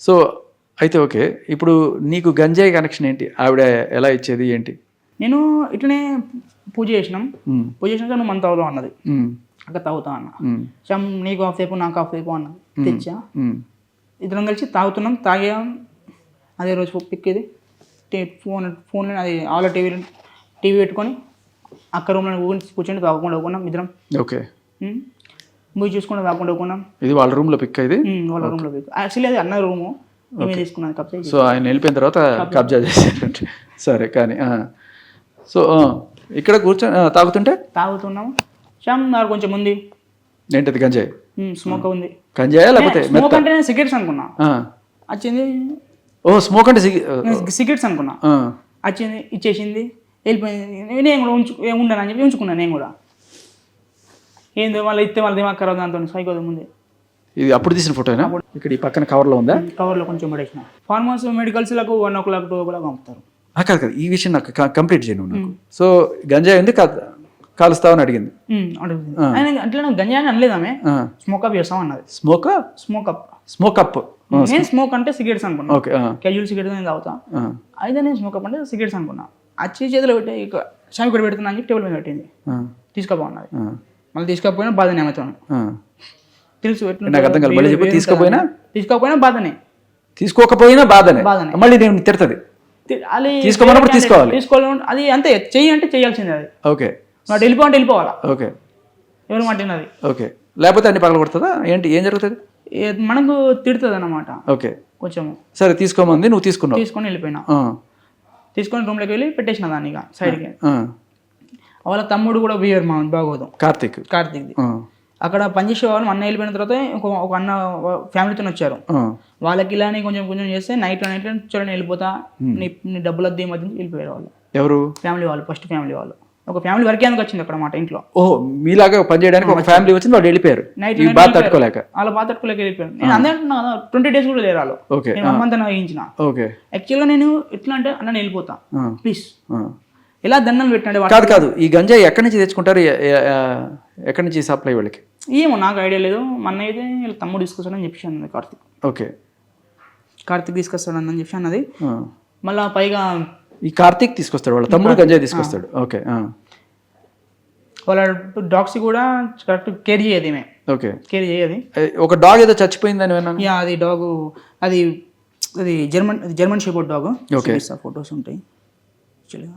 So అయితే okay. ఇప్పుడు నీకు గంజాయి కనెక్షన్ ఏంటి? ఆవిడ ఎలా ఇచ్చేది ఏంటి? నేను ఇట్లనే పూజ చేసినాం. పూజ చేసినాక నువ్వు మన తాగుతావు అన్నది. అక్కడ తాగుతా అన్న. శం నీకు ఆఫ్ సేపు నాకు ఆఫ్ సేపు అన్న తెచ్చా. ఇద్దరం కలిసి తాగుతున్నాం. తాగాం అదే రోజు పిక్కేది. ఫోన్ ఫోన్లో అది ఆల టీవీ టీవీ పెట్టుకొని అక్క రూమ్లో కూర్చొని తాగకుండా ఇద్దరం. ఓకే. మూవీ చూసుకుంటూ తాగకుండా పోకున్నాం. ఇది వాళ్ళ రూమ్లో పిక్ ఇది? వాళ్ళ రూమ్లో యాక్చువల్లీ అది అన్న రూము తీసుకున్నాను కప్ సో ఆయన వెళ్ళిపోయిన తర్వాత కబ్జా. చేశారంటే. సరే కానీ. సో ఇక్కడ కూర్చొని తాగుతుంటే? తాగుతున్నాము శ్యామ్ నాకు కొంచెం ఉంది. ఏంటది గంజాయి? స్మోక్ ఉంది. గంజాయా లేకపోతే స్మోక్ అంటే నేను సిగరెట్స్ అనుకున్నా. వచ్చింది ఓ స్మోక్ అంటే సిగరెట్స్ అనుకున్నా. వచ్చింది ఇచ్చేసింది. వెళ్ళిపోయింది. నేను కూడా ఉంచు ఉండను అని చెప్పి ఉంచుకున్నాను నేను కూడా. ఏందో వాళ్ళు ఇస్తే వాళ్ళ దిమాగ్ ఖరాబ్ దాంతో సైకో ముందే. ఇది అప్పుడు తీసిన ఫోటోనా ఇక్కడ ఈ పక్కన కవర్లో ఉందా? కవర్లో కొంచెం పడేసిన. ఫార్మర్స్ మెడికల్స్లకు one o'clock two o'clock పంపుతారు. ఆ, కాదు కాదు. ఈ విషయం నాకు కంప్లీట్ చేయను నాకు. సో గంజాయి ఉంది కాలుస్తావని అడిగింది. అడుగుతుంది. అట్లా నాకు గంజా అని అనలేదు ఆమె? ఆ. స్మోక్ అప్ చేస్తాం అన్నది smoke smoke up smoke up నేను స్మోక్ అంటే సిగరెట్స్ అనుకున్నా. ఓకే క్యాజువల్ సిగరెట్స్ నేను తాగుతా. అయితే నేను స్మోక్ అప్ అంటే సిగరెట్స్ అనుకున్నా. అచ్చి చేతిలో పెట్టి షామి కూడా పెడుతున్నా అని చెప్పి టేబుల్ మీద పెట్టింది. ఆ, మళ్ళీ తీసుకోకపోయినా బాధనే ఆమెతో ఆ. తెలుసు నాకు అర్థం కాదు మళ్ళీ చెప్పు తీసుకోపోయినా? తీసుకోకపోయినా బాధనే. తీసుకోకపోయినా బాధనే. బాధనే. మళ్ళీ నేను తిడుతుంది. తీసుకోమన్నప్పుడు తీసుకోవాలి. తీసుకోవాలి. అది అంతే చెయ్యి అంటే చేయాల్సిందే అది. ఓకే. వాడు వెళ్ళిపో అంటే వెళ్ళిపోవాలా? ఓకే. ఎవరు మాట్లాడినది ఓకే. లేకపోతే అన్ని పగల కొడుతుందా? ఏంటి ఏం జరుగుతుంది? మనకు తిడుతుంది అన్నమాట ఓకే. కొంచెం సరే తీసుకోమంది నువ్వు తీసుకున్నావు. తీసుకొని వెళ్ళిపోయినా. తీసుకొని రూమ్లోకి వెళ్ళి పెట్టేసిన దాన్ని ఇక సైడ్కి. వాళ్ళ తమ్ముడు కూడా బియ్యర్ మా బాగోదు. కార్తీక్. కార్తీక్ది. ఆ, అక్కడ పనిచేసే వాళ్ళు మా అన్న వెళ్ళిపోయిన తర్వాత ఒక అన్న ఫ్యామిలీతో వచ్చారు. వాళ్ళకి ఇలానే కొంచెం కొంచెం చేస్తే నైట్ నైట్ చూడండి వెళ్ళిపోతా నీ నీ డబ్బులు వద్ద మధ్య వెళ్ళిపోయారు వాళ్ళు. ఎవరు? ఫ్యామిలీ వాళ్ళు ఫస్ట్ ఫ్యామిలీ వాళ్ళు. ఒక ఫ్యామిలీ వరకే అందుకు వచ్చింది అక్కడ మాట ఇంట్లో? ఓహో మీలాగా పని చేయడానికి ఒక ఫ్యామిలీ వచ్చింది వాళ్ళు వెళ్ళిపోయారు. నైట్ బాధ తట్టుకోలేక. వాళ్ళ బాధ తట్టుకోలేక వెళ్ళిపోయారు. నేను అందరూ అంటున్నా కదా ట్వంటీ డేస్ కూడా లేరు వాళ్ళు. ఓకే. నేను అమ్మంతా వేయించిన ఓకే. యాక్చువల్గా నేను ఎట్లా అంటే అన్న నేను వెళ్ళిపోతా ప్లీజ్. ఇలా దండలు పెట్టండి వాడు? కాదు కాదు. ఈ గంజాయి ఎక్కడి నుంచి తెచ్చుకుంటారు? ఎక్కడి నుంచి సప్లై వాళ్ళకి? ఏమో నాకు ఐడియా లేదు. మన అయితే వీళ్ళ తమ్ముడు తీసుకొస్తాడని చెప్పి అన్నది కార్తిక్. ఓకే. కార్తిక్ తీసుకొస్తాడని చెప్పి అన్నది. మళ్ళా పైగా ఈ కార్తీక్ తీసుకొస్తాడు వాళ్ళ తమ్ముడు గంజాయి తీసుకొస్తాడు. ఓకే. వాళ్ళ డాగ్స్ కూడా కరెక్ట్ కేర్ చేయదు ఓకే. కేర్ చేయదు. ఒక డాగ్ ఏదో చచ్చిపోయిందని విన్నాను. యా అది డాగ్ అది అది German German shepherd dog. Okay. Photos ఉంటాయి. యాక్చువల్గా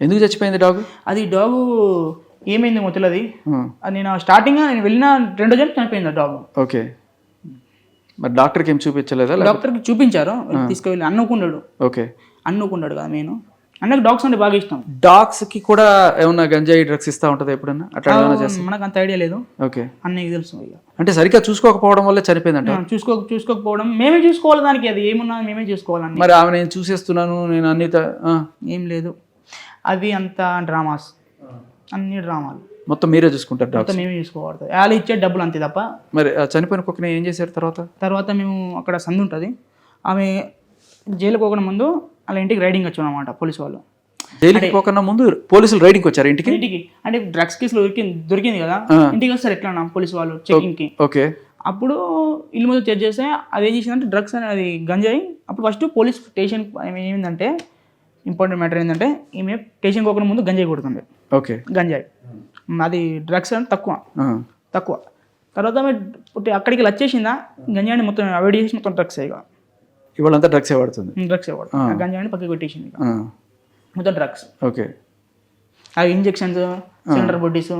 ఎందుకు చచ్చిపోయింది డాగ్? అది డాగ్ ఏమైంది మొదలది అది? నేను స్టార్టింగ్ నేను వెళ్ళిన రెండో జన్ చనిపోయింది ఆ డాగ్. ఓకే. మరి డాక్టర్కి ఏం చూపించలేదా? డాక్టర్కి చూపించారు. తీసుకువెళ్ళి అన్నుకున్నాడు ఓకే. అన్నుకున్నాడు కదా నేను అన్నకు డాగ్స్ అంటే బాగా ఇష్టం. డాగ్స్కి కూడా ఏమన్నా గంజాయి డ్రగ్స్ ఇస్తా ఉంటుందా ఎప్పుడన్నా? అట్లా మనకు అంత ఐడియా లేదు. ఓకే. అన్నయ్యకి తెలుసు అంటే సరిగ్గా చూసుకోకపోవడం వల్ల చనిపోయిందంట? చూసుకో చూసుకోకపోవడం. మేమే చూసుకోవాలి దానికి అది. ఏమున్నా మేమే చూసుకోవాలని మరి ఆమె నేను చూసేస్తున్నాను నేను అన్ని ఏం లేదు. అవి అంత డ్రామాస్. అన్ని డ్రామాలు. మొత్తం మీరే చూసుకుంటారు మొత్తం మేమే చూసుకోవాలి వాళ్ళు ఇచ్చే డబ్బులు అంతే తప్ప. మరి ఆ చనిపోయిన కుక్కని ఏం చేశారు తర్వాత? తర్వాత మేము అక్కడ సందు ఉంటుంది. ఆమె జైలుకు పోకుండా ముందు వాళ్ళ ఇంటికి రైడింగ్ వచ్చాం అనమాట పోలీసు వాళ్ళు. జైలుకి పోకన్నా ముందు పోలీసులు రైడింగ్ వచ్చారు ఇంటికి? ఇంటికి అంటే డ్రగ్స్ కేసులో దొరికింది దొరికింది కదా? ఇంటికి వస్తారు ఎట్లా పోలీసు వాళ్ళు చెకింగ్కి ఓకే. అప్పుడు ఇల్లు ముందు చెక్ చేస్తే అది ఏం చేసిందంటే డ్రగ్స్ అనేది గంజాయి. అప్పుడు ఫస్ట్ పోలీస్ స్టేషన్ ఏమైందంటే ఇంపార్టెంట్ మ్యాటర్ ఏంటంటే ఈమె స్టేషన్ పోకుండా ముందు గంజాయి కొడుతుంది. ఓకే. గంజాయి. అది డ్రగ్స్ అంటే తక్కువ. తక్కువ. తర్వాత అక్కడికి వచ్చేసిందా గంజాయిని మొత్తం అవాయిడ్ చేసి మొత్తం డ్రగ్స్ ఇక. ఇవాళంతా డ్రగ్సే వాడుతుంది? డ్రగ్స్ ఇవ్వడు గంజాయిని పక్కకి పెట్టేసింది మొత్తం డ్రగ్స్. ఓకే. అవి ఇంజెక్షన్స్ సిలిండర్ బొడ్డీస్.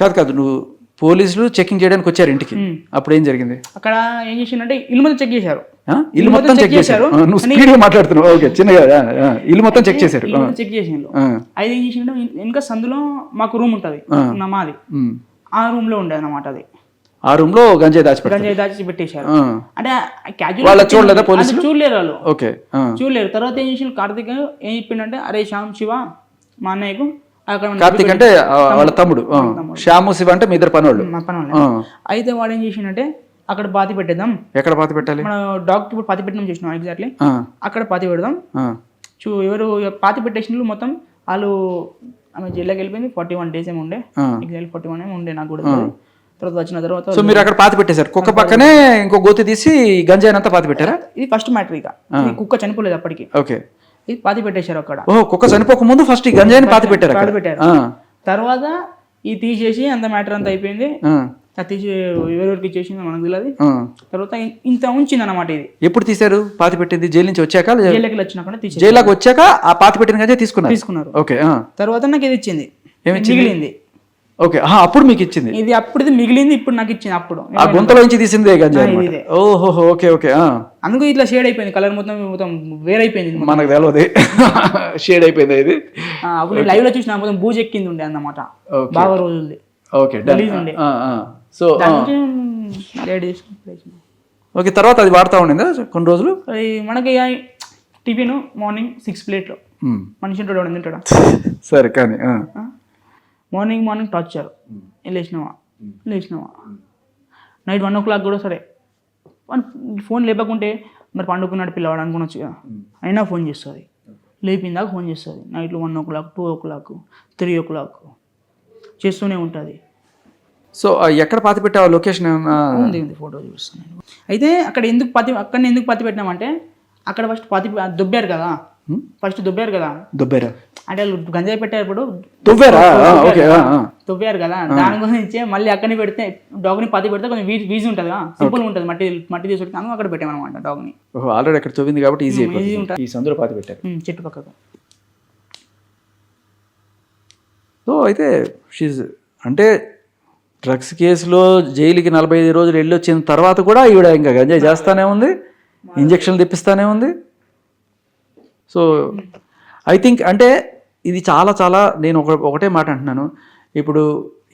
కాదు కాదు నువ్వు పోలీసులు చెకింగ్ చేయడానికి వచ్చారు ఇంటికి. అప్పుడు ఏం జరిగింది? అక్కడ ఏం చేసిందంటే ఇల్లు చెక్ చేశారు? ఇల్లు మొత్తం చెక్ చేశారు. నువ్వు స్పీడ్ మాట్లాడుతున్నావు. ఓకే చిన్నగా ఇల్లు మొత్తం చెక్ చేశారు. చెక్ అది ఏం చేసిందంటే వెనుక సందులో మాకు రూమ్ ఉంటుంది మాది. ఆ రూమ్లో ఉండేది అనమాట అది. ఆ రూమ్లో గంజాయి దాచిపెట్టారు గంజాయి దాచి పెట్టేశారు. అంటే వాళ్ళ క్యాజువల్ చూడలేదా పోలీసులు? చూడలేరు వాళ్ళు. ఓకే చూడలేరు. తర్వాత ఏం చేసిన కార్తీక్ ఏం చెప్పిండంటే అరే శ్యామ్ శివ మా అన్నయ్యకు కార్తీక్ అంటే వాళ్ళ తమ్ముడు. శ్యాము శివ అంటే మీ ఇద్దరు పనోళ్ళు మా పని వాళ్ళే. ఆ, అయితే వాడు ఏం చేసిండంటే అక్కడ పాతి పెట్టేద్దాం. ఎక్కడ పాత పెట్టాలి? మన డాక్టర్ ఇప్పుడు పాతి పెట్టినాం చూసినాం ఎగ్జాక్ట్లీ అక్కడ పాతి పెడదాం. చూ ఎవరు పాతి పెట్టేసిన మొత్తం వాళ్ళు ఆమె జైల్లోకి వెళ్ళిపోయింది. ఫార్టీ వన్ డేస్ ఏమి ఉండే. ఎగ్జాక్ట్లీ ఫార్టీ వన్ ఏమి ఉండే నాకు కూడా. తర్వాత వచ్చిన తర్వాత సో మీరు అక్కడ పాతి పెట్టేశారు. కుక్క పక్కనే ఇంకో గోతి తీసి గంజాయినంతా పాతి పెట్టారా? ఇది ఫస్ట్ మ్యాటర్ ఇక. కుక్క చనిపోలేదు అప్పటికి. ఓకే. ఇది పాతి పెట్టేశారు అక్కడ. ఓహో కుక్క చనిపోక ముందు ఫస్ట్ ఈ గంజాయిని పాతి పెట్టారు అక్కడ. పాతి పెట్టారు. తర్వాత ఇది తీసేసి అంత మ్యాటర్ అంతా అయిపోయింది. తీసి ఎవరెవరికి ఇచ్చేసింది మనకు తెలియదు. తర్వాత ఇంత ఉంచింది అన్నమాట ఇది. ఎప్పుడు తీశారు? పాతి పెట్టింది జైలు నుంచి వచ్చాక జైలుకి వచ్చినాక తీసి జైల్లోకి వచ్చాక ఆ పాతి పెట్టిన గంజాయి తీసుకున్నారు? తీసుకున్నారు. ఓకే తర్వాత నాకు ఇది ఇచ్చింది? మిగిలింది. ఓకే అప్పుడు మీకు ఇచ్చింది? ఇది అప్పుడు ఇది మిగిలింది ఇప్పుడు నాకు ఇచ్చింది అప్పుడు. ఆ గుంతలో నుంచి తీసిందే గంజాయి. ఓహో ఓకే ఓకే. అందుకు ఇట్లా షేడ్ అయిపోయింది కలర్ మొత్తం మొత్తం వేరైపోయింది. మనకు తెలియదు షేడ్ అయిపోయింది ఇది. అప్పుడు లైవ్లో చూసిన మొత్తం బూజ్ ఎక్కింది ఉండే అన్నమాట. బాగా రోజులది. ఓకే ఉండే. So place. ఓకే తర్వాత అది వాడుతూ ఉండిందా కొన్ని రోజులు? మనకి టిఫిన్ మార్నింగ్ సిక్స్ ప్లేట్లో. మనిషి ఉంటాడు తింటాడా? సరే కానీ. మార్నింగ్ మార్నింగ్ టార్చర్ లేచినావా? లేచినావా? నైట్ వన్ ఓ క్లాక్ కూడా సరే. ఫోన్ లేపకుంటే మరి పండుకున్నాడు పిల్లవాడు అనుకునొచ్చు కదా. అయినా ఫోన్ చేస్తుంది. లేపిందాక ఫోన్ చేస్తుంది. నైట్లో one o'clock two o'clock three o'clock చేస్తూనే ఉంటుంది. సో ఎక్కడ పాతి పెట్టావు లొకేషన్ ఉంది ఉంది ఫోటో చూపిస్తాను అయితే అక్కడ ఎందుకు పత్తి అక్కడ ఎందుకు పత్తి పెట్టినామంటే అక్కడ ఫస్ట్ పత్తి దుబ్బారు కదా. ఫస్ట్ దుబ్బారు కదా. దుబ్బేరా? అంటే వాళ్ళు గంజాయి పెట్టేటప్పుడు దువ్వారా. దువ్వారు కదా. దాని గురించి మళ్ళీ అక్కడనే పెడితే డాగ్ని పత్తి పెడితే కొంచెం వీజ్ ఉంటుంది సింపుల్ ఉంటుంది మట్టి మట్టి తీసి పెడితే అక్కడ పెట్టామన్నమాట డాగ్ని ఆల్రెడీ అక్కడ తవ్వింది కాబట్టి ఈజీ ఈజీ ఉంటుంది. ఈ సందులో పాతి పెట్టారు. ఉమ్, చెట్టు పక్కకు. సో అయితే షీజ్ అంటే డ్రగ్స్ కేసులో జైలుకి నలభై ఐదు రోజులు వెళ్ళి వచ్చిన తర్వాత కూడా ఈవిడ ఇంకా గంజాయి చేస్తానే ఉంది ఇంజక్షన్లు తెప్పిస్తానే ఉంది. సో ఐ థింక్ అంటే ఇది చాలా చాలా నేను ఒక ఒకటే మాట అంటున్నాను. ఇప్పుడు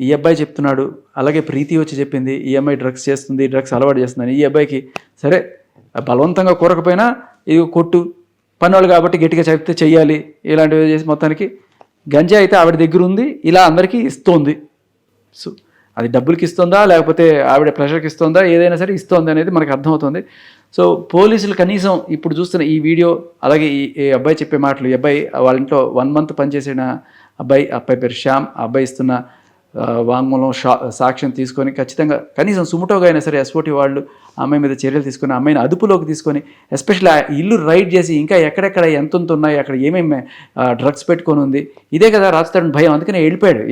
ఈ అబ్బాయి చెప్తున్నాడు అలాగే ప్రీతి వచ్చి చెప్పింది ఈ అమ్మాయి డ్రగ్స్ చేస్తుంది డ్రగ్స్ అలవాటు చేస్తుందని. ఈ అబ్బాయికి సరే బలవంతంగా కోరకపోయినా ఇది కొట్టు పనివాళ్ళు కాబట్టి గట్టిగా చెప్తే చెయ్యాలి ఇలాంటివి చేసి మొత్తానికి గంజా అయితే ఆవిడ దగ్గర ఉంది ఇలా అందరికీ ఇస్తోంది. సో అది డబ్బులకి ఇస్తుందా లేకపోతే ఆవిడ ప్రెషర్కి ఇస్తుందా ఏదైనా సరే ఇస్తుంది అనేది మనకు అర్థమవుతుంది. సో పోలీసులు కనీసం ఇప్పుడు చూస్తున్న ఈ వీడియో అలాగే ఈ అబ్బాయి చెప్పే మాటలు ఈ అబ్బాయి వాళ్ళ ఇంట్లో వన్ మంత్ పనిచేసిన అబ్బాయి అబ్బాయి పేరు శ్యామ్ అబ్బాయి ఇస్తున్న వాంగ్మూలం సాక్ష్యం తీసుకొని ఖచ్చితంగా కనీసం సుముటోగా అయినా సరే ఎస్ఓటి వాళ్ళు అమ్మాయి మీద చర్యలు తీసుకొని అమ్మాయిని అదుపులోకి తీసుకొని ఎస్పెషల్లీ ఆ ఇల్లు రైడ్ చేసి ఇంకా ఎక్కడెక్కడ ఎంత ఉన్నాయి అక్కడ ఏమేమి డ్రగ్స్ పెట్టుకొని ఉంది ఇదే కదా రాజస్థాన్ భయం అందుకనే వెళ్ళిపోయాడు.